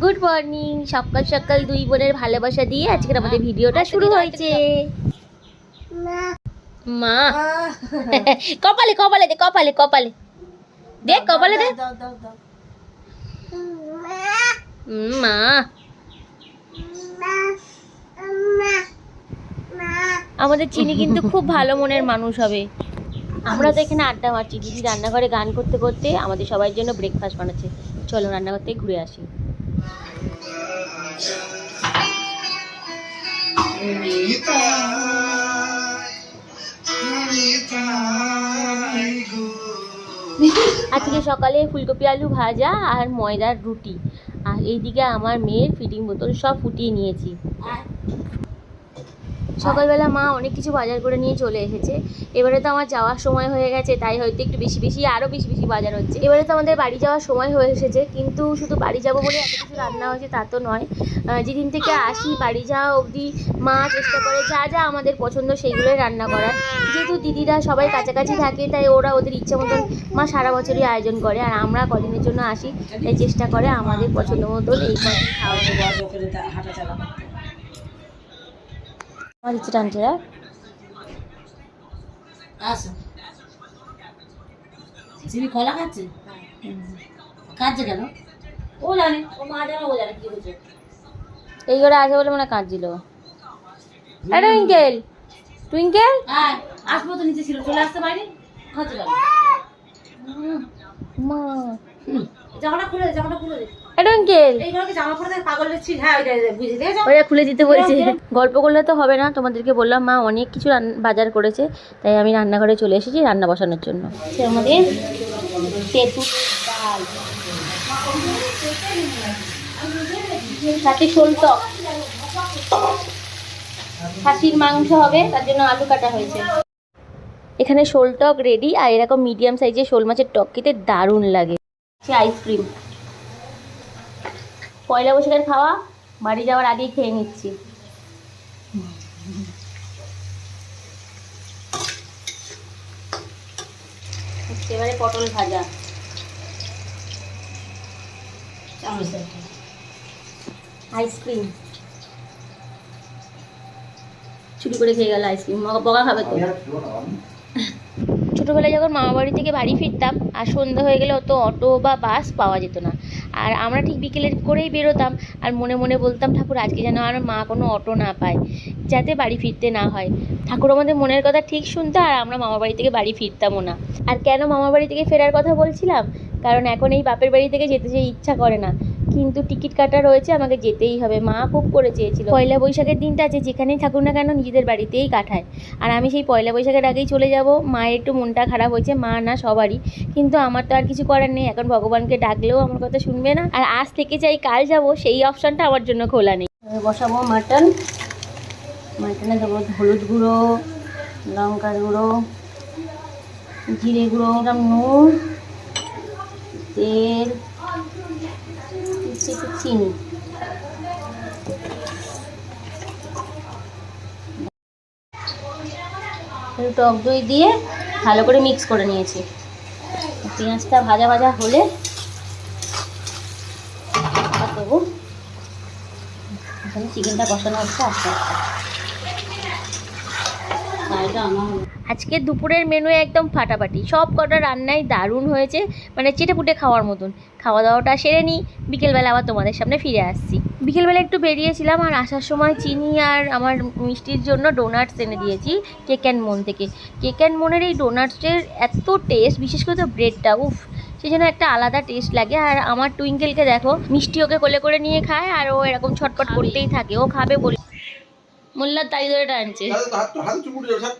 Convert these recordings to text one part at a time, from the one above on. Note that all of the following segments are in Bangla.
গুড মর্নিং সকাল সকাল দুই বোনের ভালোবাসা দিয়ে আজকের আমাদের ভিডিওটা শুরু হয়েছে। মা। কপালে কপালে দে কপালে কপালে। দে কপালে দে। মা। আমাদের চিনি কিন্তু খুব ভালো মনের মানুষ হবে। আমরা তো এখানে আড্ডা মারছি, দিদি রান্নাঘরে গান করতে করতে আমাদের সবার জন্য ব্রেকফাস্ট বানাচ্ছে। চলো রান্নাঘর থেকে ঘুরে আসি। আজকে সকালে ফুলকপি আলু ভাজা আর ময়দার রুটি। আর এইদিকে আমার মেয়ের ফিটিং বোতল সব ফুটিয়ে নিয়েছি। সকালবেলা মা অনেক কিছু বাজার করে নিয়ে চলে এসেছে। এবারে তো আমার যাওয়ার সময় হয়ে গেছে, তাই হয়তো একটু বেশি বেশি আরও বেশি বেশি বাজার হচ্ছে। এবারে তো আমাদের বাড়ি যাওয়ার সময় হয়ে এসেছে, কিন্তু শুধু বাড়ি যাব বলে এত কিছু রান্না হয়েছে তা তো নয়। যেদিন থেকে আসি বাড়ি যাওয়া অবধি মা চেষ্টা করে যা যা আমাদের পছন্দ সেইগুলোই রান্না করার। যেহেতু দিদিরা সবাই কাছাকাছি থাকে, তাই ওরা ওদের ইচ্ছা মতন মা সারা বছরই আয়োজন করে, আর আমরা কদিনের জন্য আসি, তাই চেষ্টা করে আমাদের পছন্দ মতন এই খাওয়া আমার ইচ্ছে টানছে দেখ কলা খাচ্ছে খাচ্ছে কেন ও জানে ও মা জানে ও জানে কি হয়েছে এই করে আছে বলে মনে কাঁদছিল আরে টুইঙ্কেল টুইঙ্কেল আসব তো নিচে ছিল চলে আসতে পারি খাচ্ছে কেন মা জামাটা খুলে দে জামাটা খুলে দে টুইঙ্কেল হ্যাঁ ওরা খুলে দিতে বলছে। গল্প করলে তো হবে না তোমাদেরকে বললাম মা অনেক কিছু বাজার করেছে তাই আমি রান্নাঘরে চলে এসেছি রান্না বসানোর জন্য। আমাদের তেঁতুল ডাল সাথে শোল টক। খাসির মাংস হবে তার জন্য আলু কাটা হয়েছে। এখানে শোল টক রেডি আর এরকম মিডিয়াম সাইজের শোল মাছের টক খেতে দারুণ লাগে। আইসক্রিম পয়লা বৈশাখের খাওয়া, বাড়ি যাওয়ার আগেই খেয়ে নিচ্ছি। এবারে পটল ভাজা। আইসক্রিম চুরি করে খেয়ে গেল আইসক্রিম বকা খাবে তো? ছোটোবেলায় যখন মামা বাড়ি থেকে বাড়ি ফিরতাম আর সন্ধ্যা হয়ে গেলে অত অটো বা বাস পাওয়া যেত না। আর আমরা ঠিক বিকেলের করেই বেরোতাম আর মনে মনে বলতাম, ঠাকুর, আজকে যেন আর মা কোনো অটো না পায়, যাতে বাড়ি ফিরতে না হয়। ঠাকুর আমাদের মনের কথা ঠিক শুনতো আর আমরা মামা বাড়ি থেকে বাড়ি ফিরতামও না। আর কেন মামা বাড়ি থেকে ফেরার কথা বলছিলাম? কারণ এখন এই বাপের বাড়ি থেকে যেতে যে ইচ্ছা করে না। কিন্তু টিকিট কাটা রয়েছে, আমাকে যেতেই হবে। মা খুব করে চেয়েছিল। পয়লা বৈশাখের দিনটা আছে, যেখানেই থাকুক না কেন নিজেদের বাড়িতেই কাটায়। আর আমি সেই পয়লা বৈশাখের আগেই চলে যাব। মায়ের একটু মনটা খারাপ হয়েছে, মা না সবারই। কিন্তু আমার তো আর কিছু করার নেই, এখন ভগবানকে ডাকলেও আমার কথা শুনবে না। আর আজ থেকে চাই কাল যাব, সেই অপশানটা আমার জন্য খোলা নেই। বসাবো মাটন। মাটনে দেবো হলুদ গুঁড়ো, লঙ্কার গুঁড়ো, জিরে গুঁড়ো নুন, তেল দিচ্ছি একটু চিনি টক দই দিয়ে ভালো করে মিক্স করে নিয়েছি। পেঁয়াজটা ভাজা ভাজা হলে দেবো। চিকেনটা কষানো হচ্ছে, আস্তে আস্তে। আজকে দুপুরের মেনু একদম ফাটাফাটি। সব কটা রান্নাই দারুণ হয়েছে মানে চেটেপুটে খাওয়ার মতন। খাওয়া দাওয়াটা সেরে নিই, বিকেলবেলা আবার তোমাদের সামনে ফিরে আসছি। বিকেলবেলা একটু বেরিয়েছিলাম আর আসার সময় চিনি আর আমার মিষ্টির জন্য ডোনাটস এনে দিয়েছি কেক অ্যান্ড মন থেকে। কেক অ্যান্ড মনের এই ডোনাটসের এত টেস্ট বিশেষ করে তো ব্রেডটা উফ সেই জন্য একটা আলাদা টেস্ট লাগে। আর আমার টুইঙ্কেলকে দেখো, মিষ্টি ওকে কোলে করে নিয়ে খায় আর ও এরকম ছটপট করতেই থাকে, ও খাবে বলে। মোল্লার তাই ধরে টানছে হাত হাত চুমুটে যাও স্যার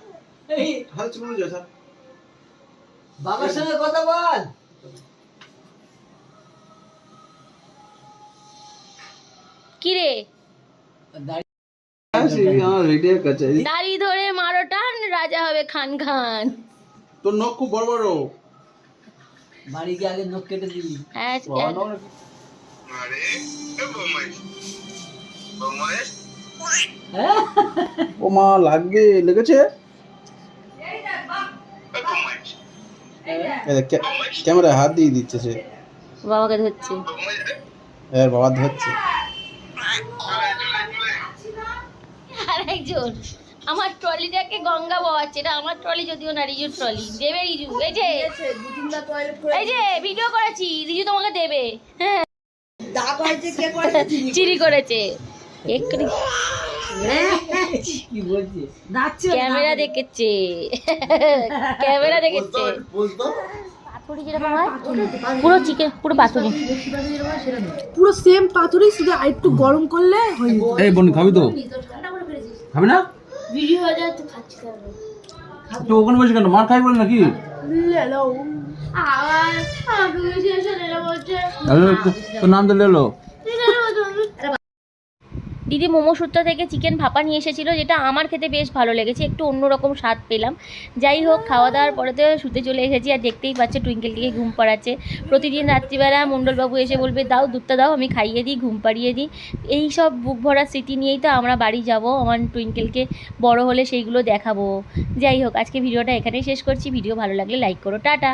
হাত চুমুটে যাও স্যার বাবার সঙ্গে কথা বল কি রে দাড়ি ধরে মারো টান রাজা হবে খান খান তোর নখ খুব বড় বড় বাড়ি গিয়ে আগে নখ কেটে দিবি হ্যাঁ, আরে বৌমাই বৌমাই? ও মা লাগবে লেগেছে? এই দেখ, ক্যা- ক্যামেরায় হাত দিয়ে দিচ্ছে সে। বাবাকে ধরছে। এর বাবা ধরছে। আর একজন আমার ট্রলিটাকে গঙ্গা বাবাচ্ছে এটা আমার ট্রলি যদিও না রিজুর ট্রলি দেবে রিজু এই যে এই যে ভিডিও করেছি রিজু তোমাকে দেবে। হ্যাঁ চিরি করেছে। ক্যামেরা দেখেছে। ক্যামেরা দেখেছে। হয় পুরো চিকেন পুরো পাথরি। পুরো সেম শুধু আরেকটু গরম করলে হয়ে এই বোন খাবি তো? খাবি না? ভিডিও হয়ে যায় তো খাচ্ছি তো ওখানে বসে কেন? মার খাই বলে নাকি? আবার আমাকে শেষ বলছে। তোর নাম তো লেলো। দিদি মোমো সুত্রা থেকে চিকেন ভাপা নিয়ে এসেছিল, যেটা আমার খেতে বেশ ভালো লেগেছে, একটু অন্যরকম স্বাদ পেলাম। যাই হোক খাওয়া দাওয়ার পরে তো শুতে চলে এসেছি, আর দেখতেই পাচ্ছে টুইঙ্কেলটিকে ঘুম পাড়াচ্ছে। প্রতিদিন রাত্রিবেলা মণ্ডলবাবু এসে বলবে, দাও দুধটা দাও, আমি খাইয়ে দিই, ঘুম পাড়িয়ে দিই। এই সব বুক ভরা স্মৃতি নিয়েই তো আমরা বাড়ি যাব, আমার টুইঙ্কেলকে বড় হলে সেইগুলো দেখাবো। যাই হোক, আজকে ভিডিওটা এখানেই শেষ করছি, ভিডিও ভালো লাগলে লাইক করো, টাটা।